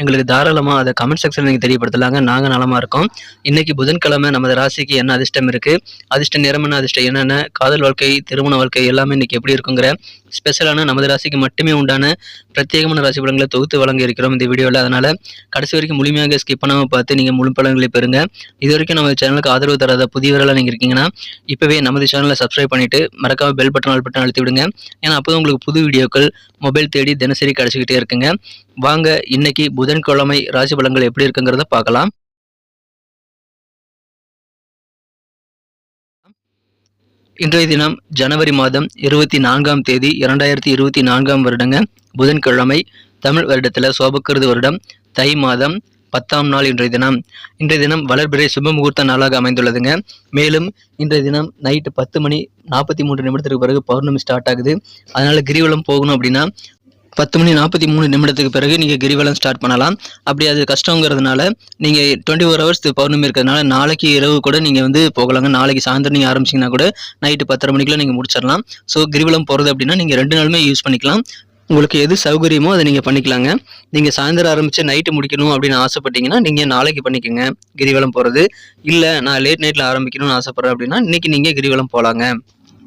எங்களுக்கு தாராளமாக அதை கமெண்ட் செக்ஷனில் நீங்கள் தெரியப்படுத்தலாங்க. நாங்கள் நலமாக இருக்கோம். இன்றைக்கி புதன்கிழமை நமது ராசிக்கு என்ன அதிர்ஷ்டம் இருக்குது அதிர்ஷ்ட நிறமன அதிர்ஷ்டம் என்னென்ன காதல் வாழ்க்கை திருமண வாழ்க்கை எல்லாமே இன்றைக்கி எப்படி இருக்குங்கிற ஸ்பெஷலான நமது ராசிக்கு மட்டுமே உண்டான பிரத்யேகமான ராசி பலன்களை தொகுத்து வழங்க இருக்கிறோம் இந்த வீடியோவில் அதனால் கடைசி வரைக்கும் முழுமையாக ஸ்கிப் பண்ணாமல் பார்த்து நீங்கள் முழு பலன்களை பெறுங்க. இது வரைக்கும் நம்ம சேனலுக்கு ஆதரவு தராத புதியவர்களாக நீங்கள் இருக்கீங்கன்னா இப்போவே நமது சேனலை சப்ஸ்கிரைப் பண்ணிவிட்டு மறக்காம பெல் பட்டன் ஆல் பட்டன் அழுத்தி விடுங்க. ஏன்னா அப்போ உங்களுக்கு புது வீடியோக்கள் மொபைல் தேடி தினசரி கிடச்சிக்கிட்டே இருக்குங்க. வாங்க இன்னைக்கு புதன்கிழமை ராசி பலன்கள் எப்படி இருக்குங்கிறத பார்க்கலாம். இன்றைய தினம் ஜனவரி மாதம் இருபத்தி நான்காம் தேதி இரண்டாயிரத்தி இருபத்தி நான்காம் வருடங்க. புதன்கிழமை தமிழ் வருடத்தில் சோபக்கிருது வருடம். தை மாதம் பத்தாம் நாள் இன்றைய தினம். இன்றைய தினம் வளர்பிறை சுப முகூர்த்த நாளாக அமைந்துள்ளதுங்க. மேலும் இன்றைய தினம் நைட்டு பத்து மணி நாற்பத்தி மூன்று நிமிடத்திற்கு பிறகு பௌர்ணமி ஸ்டார்ட் ஆகுது. அதனால கிரிவலம் போகணும் அப்படின்னா பத்து மணி நாற்பத்தி மூணு நிமிடத்துக்கு பிறகு நீங்கள் கிரிவலம் ஸ்டார்ட் பண்ணலாம். அப்படி அது கஷ்டங்கிறதுனால நீங்கள் டுவெண்ட்டி ஃபோர் ஹவர்ஸ் பௌர்ணமி இருக்கிறதுனால நாளைக்கு இரவு கூட நீங்கள் வந்து போகலாங்க. நாளைக்கு சாயந்தரம் நீங்கள் ஆரம்பிச்சிங்கன்னா கூட நைட்டு பத்தரை மணிக்குள்ள நீங்கள் முடிச்சிடலாம். ஸோ கிரிவலம் போகிறது அப்படின்னா நீங்கள் ரெண்டு நாளுமே யூஸ் பண்ணிக்கலாம். உங்களுக்கு எது சௌகரியமோ அதை நீங்கள் பண்ணிக்கலாங்க. நீங்கள் சாயந்தரம் ஆரம்பித்து நைட்டு முடிக்கணும் அப்படின்னு ஆசைப்பட்டீங்கன்னா நீங்கள் நாளைக்கு பண்ணிக்கோங்க கிரிவலம் போகிறது இல்லை நான் லேட் நைட்டில் ஆரம்பிக்கணும்னு ஆசைப்பட்றேன் அப்படின்னா இன்றைக்கி நீங்கள் கிரிவலம் போகலாங்க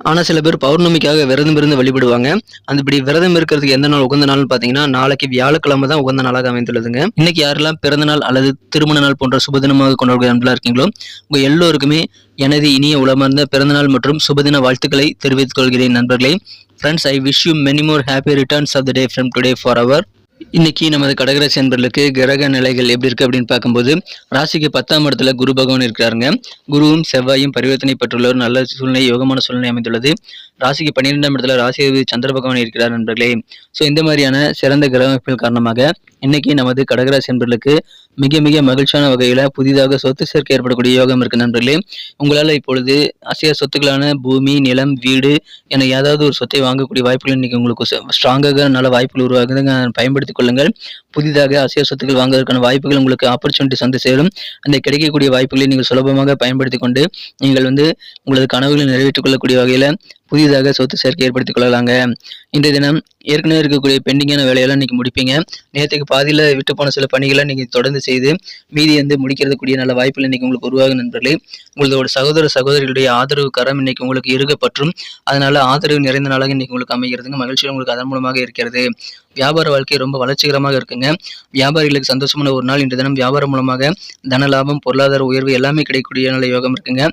ஆனால் சில பேர் பௌர்ணமிக்காக விரதம் இருந்து வழிபடுவாங்க. அந்த இப்படி விரதம் இருக்கிறதுக்கு எந்த நாள் உகந்த நாள்னு பார்த்தீங்கன்னா நாளைக்கு வியாழக்கிழமை தான் உகந்த நாளாக அமைந்துள்ளதுங்க. இன்னைக்கு யாரெல்லாம் பிறந்த நாள் அல்லது திருமண நாள் போன்ற சுபதினமாக கொண்டாடுகிற அன்பலா இருக்கீங்களோ உங்கள் எல்லோருக்குமே எனது இனிய உளமார்ந்த பிறந்தநாள் மற்றும் சுபதின வாழ்த்துக்களை தெரிவித்துக் கொள்கிறேன் நண்பர்களே. Friends I wish you many more happy returns of the day from today for our இன்னைக்கு நமது கடகராசி அன்பர்களுக்கு கிரக நிலைகள் எப்படி இருக்கு அப்படின்னு பார்க்கும்போது ராசிக்கு பத்தாம் இடத்துல குரு பகவான் இருக்கிறாருங்க. குருவும் செவ்வாயும் பரிவர்த்தனை பெற்றுள்ள ஒரு நல்ல சூழ்நிலை யோகமான சூழ்நிலை அமைந்துள்ளது. ராசிக்கு பன்னிரெண்டாம் இடத்துல ராசி அதிபதி சந்திர பகவான் இருக்கிறார் நண்பர்களே. ஸோ இந்த மாதிரியான சிறந்த கிரக காரணமாக இன்னைக்கு நமது கடகராசி நண்பர்களுக்கு மிக மிக மகிழ்ச்சியான வகையில் புதிதாக சொத்து சேர்க்கை ஏற்படக்கூடிய யோகம் இருக்கு நண்பர்களே. உங்களால் இப்பொழுது அசைய சொத்துக்களான பூமி நிலம் வீடு என ஏதாவது ஒரு சொத்தை வாங்கக்கூடிய வாய்ப்புகள் இன்னைக்கு உங்களுக்கு ஸ்ட்ராங்காக நல்ல வாய்ப்புகள் உருவாகுதுங்க. பயன்படுத்திக் கொள்ளுங்கள். புதிதாக அசைய சொத்துக்கள் வாங்குவதற்கான வாய்ப்புகள் உங்களுக்கு ஆப்பர்ச்சுனிட்டிஸ் வந்து சேரும். அந்த கிடைக்கக்கூடிய வாய்ப்புகளை நீங்கள் சுலபமாக பயன்படுத்தி கொண்டு நீங்கள் வந்து உங்களது கனவுகளை நிறைவேற்றிக் கொள்ளக்கூடிய வகையில் புதிதாக சொத்து சேர்க்கை ஏற்படுத்திக் கொள்ளலாங்க. இன்றைய தினம் ஏற்கனவே இருக்கக்கூடிய பெண்டிங்கான வேலையெல்லாம் இன்னைக்கு முடிப்பீங்க. நேற்றுக்கு பாதியில் விட்டு போன சில பணிகளை நீங்கள் தொடர்ந்து செய்து மீதி வந்து முடிக்கிறதுக்கூடிய நல்ல வாய்ப்புகள் இன்னைக்கு உங்களுக்கு உருவாகும் நண்பர்களே. உங்களோட சகோதர சகோதரிகளுடைய ஆதரவு கரம் இன்னைக்கு உங்களுக்கு இருக்கப்பற்றும் அதனால் ஆதரவு நிறைந்த நாளாக இன்னைக்கு உங்களுக்கு அமைகிறதுங்க. மகிழ்ச்சியில் உங்களுக்கு அதன் மூலமாக இருக்கிறது. வியாபார வாழ்க்கை ரொம்ப வளர்ச்சிகரமாக இருக்குங்க. வியாபாரிகளுக்கு சந்தோஷமான ஒரு நாள் இன்று தினம். வியாபாரம் மூலமாக தன லாபம் பொருளாதார உயர்வு எல்லாமே கிடைக்கக்கூடிய நல்ல யோகம் இருக்குங்க.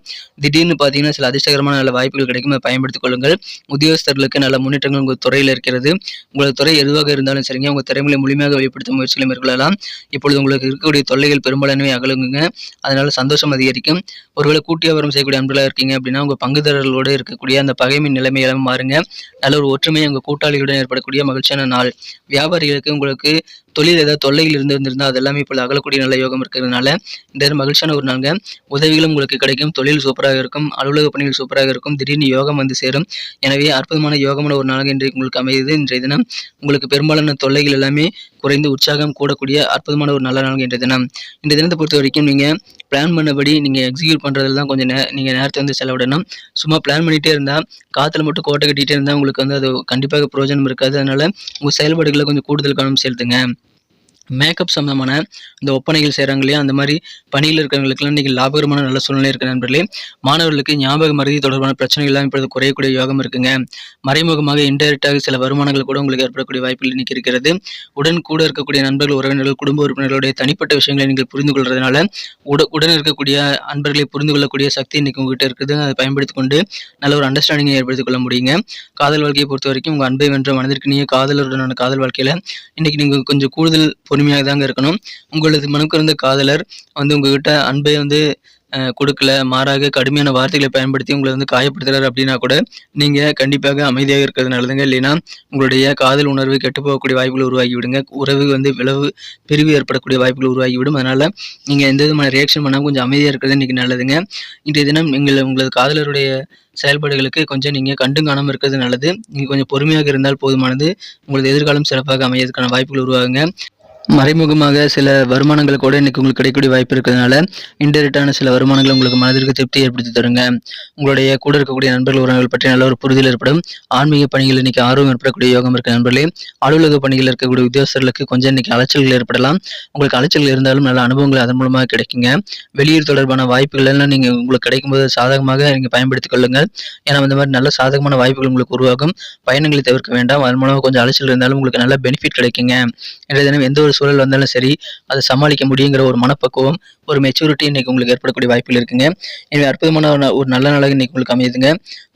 திடீர்னு பார்த்தீங்கன்னா சில அதிர்ஷ்டகரமான நல்ல வாய்ப்புகள் கிடைக்கும் பயன்படுத்திக் கொள்ளுங்கள். உத்தியோகஸ்தர்களுக்கு நல்ல முன்னேற்றங்கள் துறையில் இருக்கிறது. உங்களது துறை எதுவாக இருந்தாலும் சரிங்க. உங்கள் திறமையை முழுமையாக வெளிப்படுத்தும் முயற்சிகளை மேற்கொள்ளலாம். இப்பொழுது உங்களுக்கு இருக்கக்கூடிய தொல்லைகள் பெரும்பாலானவை அகலுங்க அதனால சந்தோஷம் அதிகரிக்கும். ஒருவேளை கூட்டி வியாபாரம் செய்யக்கூடிய அன்பர்களாக இருக்கீங்க அப்படின்னா உங்கள் பங்குதாரர்களோடு இருக்கக்கூடிய அந்த பகைமை நிலைமையெல்லாம் மாறுங்க. நல்ல ஒரு ஒற்றுமை உங்கள் கூட்டாளிகளுடன் ஏற்படக்கூடிய மகிழ்ச்சியான நாள். வியாபாரிகளுக்கு உங்களுக்கு தொழில் ஏதாவது தொல்லைகள் இருந்து இருந்திருந்தால் அது எல்லாமே இப்போ அகலக்கூடிய நல்ல யோகம் இருக்கிறதுனால இந்த மகிழ்ச்சியான ஒரு நாள்ங்க. உதவிகளும் உங்களுக்கு கிடைக்கும். தொழில் சூப்பராக இருக்கும். அலுவலக பணிகள் சூப்பராக இருக்கும். திடீர்னு யோகம் வந்து சேரும். எனவே அற்புதமான யோகமான ஒரு நாளாக இன்றைக்கு உங்களுக்கு அமையுது. இன்றைய தினம் உங்களுக்கு பெரும்பாலான தொல்லைகள் எல்லாமே குறைந்து உற்சாகம் கூடக்கூடிய அற்புதமான ஒரு நல்ல நாள் இன்றைய தினம். இந்த தினத்தை பொறுத்த வரைக்கும் நீங்கள் பிளான் பண்ணபடி நீங்கள் எக்ஸிக்யூட் பண்ணுறதுல தான் கொஞ்சம் நே நீங்கள் நேரத்தை வந்து செலவிடணும். சும்மா பிளான் பண்ணிகிட்டே இருந்தால் காற்றுல மட்டும் கோட்டை கட்டிகிட்டே இருந்தால் உங்களுக்கு வந்து அது கண்டிப்பாக பிரயோஜனம் இருக்காது. அதனால் உங்கள் செயல்பாடுகளை கொஞ்சம் கூடுதல் கவனம் செலுத்துங்க. மேக்கப் சம்மந்தமான இந்த ஒப்பனைகள் செய்கிறாங்க இல்லையா அந்த மாதிரி பணியில் இருக்கிறவங்களுக்குலாம் இன்றைக்கி லாபகரமான நல்ல சூழ்நிலை இருக்கிற நண்பர்களே. மாணவர்களுக்கு ஞாபக மருதி தொடர்பான பிரச்சனைகள் எல்லாம் இப்பொழுது குறையக்கூடிய யோகம் இருக்குங்க. மறைமுகமாக இன்டெரக்டாக சில வருமானங்கள் கூட உங்களுக்கு ஏற்படக்கூடிய வாய்ப்புகள் இன்னைக்கு இருக்கிறது. உடன் கூட இருக்கக்கூடிய நண்பர்கள் உறவினர்கள் குடும்ப உறுப்பினர்களுடைய தனிப்பட்ட விஷயங்களை நீங்கள் புரிந்து கொள்றதுனால உட உடன் இருக்கக்கூடிய அன்பர்களை புரிந்து கொள்ளக்கூடிய சக்தி இன்னைக்கு உங்ககிட்ட இருக்குது. அதை பயன்படுத்தி கொண்டு நல்ல ஒரு அண்டர்ஸ்டாண்டிங்கை ஏற்படுத்திக் கொள்ள முடியுங்க. காதல் வாழ்க்கையை பொறுத்த வரைக்கும் உங்கள் அன்பை வென்ற மனதிற்கு நீங்க காதலருடனான காதல் வாழ்க்கையில் இன்னைக்கு நீங்கள் கொஞ்சம் கூடுதல் பொறுமையாக தாங்க இருக்கணும். உங்களது மனுக்கிறந்த காதலர் வந்து உங்ககிட்ட அன்பை வந்து கொடுக்கல மாறாக கடுமையான வார்த்தைகளை பயன்படுத்தி உங்களை வந்து காயப்படுத்துறாரு அப்படின்னா கூட நீங்கள் கண்டிப்பாக அமைதியாக இருக்கிறது நல்லதுங்க. இல்லைன்னா உங்களுடைய காதல் உணர்வு கெட்டு போகக்கூடிய வாய்ப்புகள் உருவாகி விடுங்க உறவு வந்து விளவு பிரிவு ஏற்படக்கூடிய வாய்ப்புகள் உருவாகிவிடும். அதனால் நீங்கள் எந்த விதமான ரியாக்ஷன் பண்ணால் கொஞ்சம் அமைதியாக இருக்கிறது இன்றைக்கி நல்லதுங்க. இன்றைய தினம் நீங்கள் உங்களது காதலருடைய செயல்பாடுகளுக்கு கொஞ்சம் நீங்கள் கண்டும் காணாமல் இருக்கிறது நல்லது. நீங்கள் கொஞ்சம் பொறுமையாக இருந்தால் போதுமானது. உங்களது எதிர்காலம் சிறப்பாக அமையறதுக்கான வாய்ப்புகள் உருவாகுங்க. மறைமுகமாக சில வருமானங்கள் கூட இன்னைக்கு உங்களுக்கு கிடைக்கக்கூடிய வாய்ப்பு இருக்கிறதுனால இன்டெரக்டான சில வருமானங்கள் உங்களுக்கு மனதிற்கு திருப்தி ஏற்படுத்தி தருங்க. உங்களுடைய கூட இருக்கக்கூடிய நண்பர்கள் உறவுகள் பற்றி நல்ல ஒரு புரிதல் ஏற்படும். ஆன்மீக பணிகள் இன்னைக்கு ஆர்வம் ஏற்படக்கூடிய யோகம் இருக்க நண்பர்களே அலுவலக பணிகள் இருக்கக்கூடிய உத்தியோகஸ்தர்களுக்கு கொஞ்சம் இன்னைக்கு அலைச்சல்கள் ஏற்படலாம். உங்களுக்கு அலைச்சல்கள் இருந்தாலும் நல்ல அனுபவங்கள் அதன் மூலமாக கிடைக்குங்க. வெளியூர் தொடர்பான வாய்ப்புகள் எல்லாம் நீங்க உங்களுக்கு கிடைக்கும்போது சாதகமாக நீங்க பயன்படுத்திக் கொள்ளுங்கள். ஏன்னா அந்த மாதிரி நல்ல சாதகமான வாய்ப்புகள் உங்களுக்கு உருவாகும். பயணங்களை தவிர்க்க வேண்டாம். அதன் மூலமாக கொஞ்சம் அலைச்சல் இருந்தாலும் உங்களுக்கு நல்ல பெனிஃபிட் கிடைக்குங்க. இன்றைய தினம் எந்த ஒரு சூழல் வந்தாலும் சரி அதை சமாளிக்க முடியுங்கிற ஒரு மனப்பக்குவம் ஒரு மெச்சூரிட்டி இன்னைக்கு உங்களுக்கு ஏற்படக்கூடிய வாய்ப்புகள் இருக்குங்க. எனவே அற்புதமான ஒரு நல்ல நாளாக இன்னைக்கு உங்களுக்கு அமையுதுங்க.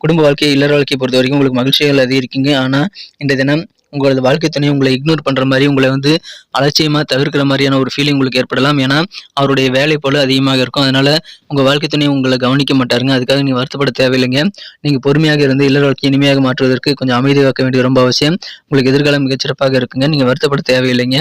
குடும்ப வாழ்க்கையை இல்லற வாழ்க்கையை பொறுத்த வரைக்கும் உங்களுக்கு மகிழ்ச்சிகள் அதிகரிக்குங்க. ஆனால் இந்த தினம் உங்களது வாழ்க்கை துணையை உங்களை இக்னோர் பண்ணுற மாதிரி உங்களை வந்து அலட்சியமாக தவிர்க்கிற மாதிரியான ஒரு ஃபீலிங் உங்களுக்கு ஏற்படலாம். ஏன்னா அவருடைய வேலை போல அதிகமாக இருக்கும். அதனால் உங்கள் வாழ்க்கை துணையை உங்களை கவனிக்க மாட்டாருங்க. அதுக்காக நீங்கள் வருத்தப்பட தேவையில்லைங்க. நீங்கள் பொறுமையாக இருந்து இல்லற வாழ்க்கை இனிமையாக மாற்றுவதற்கு கொஞ்சம் அமைதி காக்க வேண்டியது ரொம்ப அவசியம். உங்களுக்கு எதிர்காலம் மிகச்சிறப்பாக இருக்குங்க. நீங்கள் வருத்தப்பட தேவையில்லைங்க.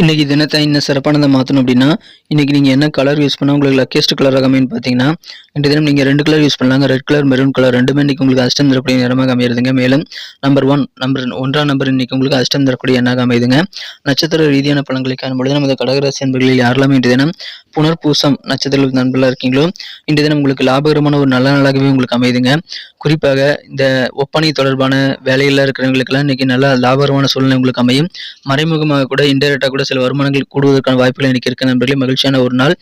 இன்றைக்கி தினத்தை இன்னும் சிறப்பானதை மாற்றணும் அப்படின்னா இன்னைக்கு நீங்கள் என்ன கலர் யூஸ் பண்ணால் உங்களுக்கு லக்கியஸ்ட் கலராக அமைன்னு பார்த்தீங்கன்னா இன்றைய தினம் நீங்கள் ரெண்டு கலர் யூஸ் பண்ணலாங்க. ரெட் கலர் மெரூன் கலர் ரெண்டுமே இன்றைக்கி உங்களுக்கு அஷ்டம் தரக்கூடிய நிறமாக அமையிருதுங்க மேலும் நம்பர் ஒன் நம்பர் ஒன்றாம் நம்பர் இன்றைக்கி உங்களுக்கு அஷ்டம் தரக்கூடிய எண்ணாக அமையுதுங்க. நட்சத்திர ரீதியான பழங்களை காணும்பொழுது நமது கடகராசி என்பர்களில் யாரெல்லாம் இன்றைய தினம் புனர்பூசம் நட்சத்திர நண்பர்களாக இருக்கீங்களோ இன்றைய தினம் உங்களுக்கு லாபகரமான ஒரு நல்ல நாளாகவே உங்களுக்கு அமையுதுங்க. குறிப்பாக இந்த ஒப்பனை தொடர்பான வேலையில் இருக்கிறவங்களுக்கெல்லாம் இன்னைக்கு நல்ல லாபகரமான சூழ்நிலை உங்களுக்கு அமையும். மறைமுகமாக கூட இன்டெரக்டாக கூட சில வருமானங்கள் கூடுவதற்கான வாய்ப்புகள் எனக்கு இருக்கு நண்பர்களே. மகிழ்ச்சியான ஒரு நாள்.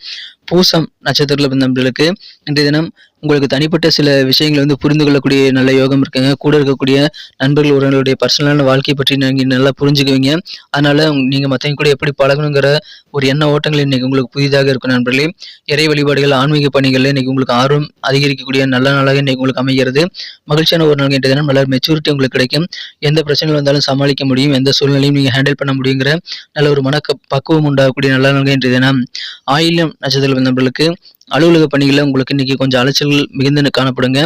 பூசம் நட்சத்திரத்தில் பிறந்த நண்பர்களுக்கு இன்றைய தினம் உங்களுக்கு தனிப்பட்ட சில விஷயங்களை வந்து புரிந்து கொள்ளக்கூடிய நல்ல யோகம் இருக்குங்க. கூட இருக்கக்கூடிய நண்பர்கள் உறவுகளுடைய பர்சனலான வாழ்க்கையை பற்றி நீங்கள் நல்லா புரிஞ்சுக்குவீங்க. அதனால் நீங்கள் மற்றவங்க கூட எப்படி பழகணுங்கிற ஒரு எண்ண ஓட்டங்கள் இன்றைக்கி உங்களுக்கு புதிதாக இருக்கும் நண்பர்களே. இறை வழிபாடுகள் ஆன்மீக பணிகளில் இன்றைக்கி உங்களுக்கு ஆர்வம் அதிகரிக்கக்கூடிய நல்ல நாளாக இன்றைக்கி உங்களுக்கு அமைகிறது. மகிழ்ச்சியான ஒரு நாள் இன்றைய தினம். நல்ல மெச்சூரிட்டி உங்களுக்கு கிடைக்கும். எந்த பிரச்சனைகள் வந்தாலும் சமாளிக்க முடியும். எந்த சூழ்நிலையும் நீங்கள் ஹேண்டில் பண்ண முடியுங்கிற நல்ல ஒரு மன பக்குவம் உண்டாகக்கூடிய நல்ல நாளாக இன்றைய தினம். ஆயிலம் நட்சத்திர நண்பர்களுக்கு அலுவலக பணிகளில் உங்களுக்கு இன்னைக்கு கொஞ்சம் அலைச்சல்கள் மிகுந்து காணப்படுங்க.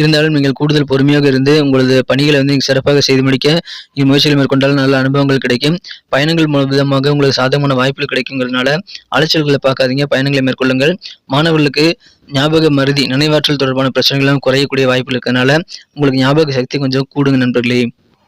இருந்தாலும் நீங்கள் கூடுதல் பொறுமையாக இருந்து உங்களது பணிகளை வந்து நீங்கள் சிறப்பாக செய்து முடிக்க இம்முயற்சிகளை மேற்கொண்டால் நல்ல அனுபவங்கள் கிடைக்கும். பயணங்கள் மூலமாக உங்களுக்கு சாதகமான வாய்ப்புகள் கிடைக்குங்கிறதுனால அலைச்சல்களை பார்க்காதீங்க. பயணங்களை மேற்கொள்ளுங்கள். மாணவர்களுக்கு ஞாபக மருதி நினைவாற்றல் தொடர்பான பிரச்சனைகளும் குறையக்கூடிய வாய்ப்புகள் இருக்கிறதுனால உங்களுக்கு ஞாபக சக்தி கொஞ்சம் கூடுங்க நண்பர்களே.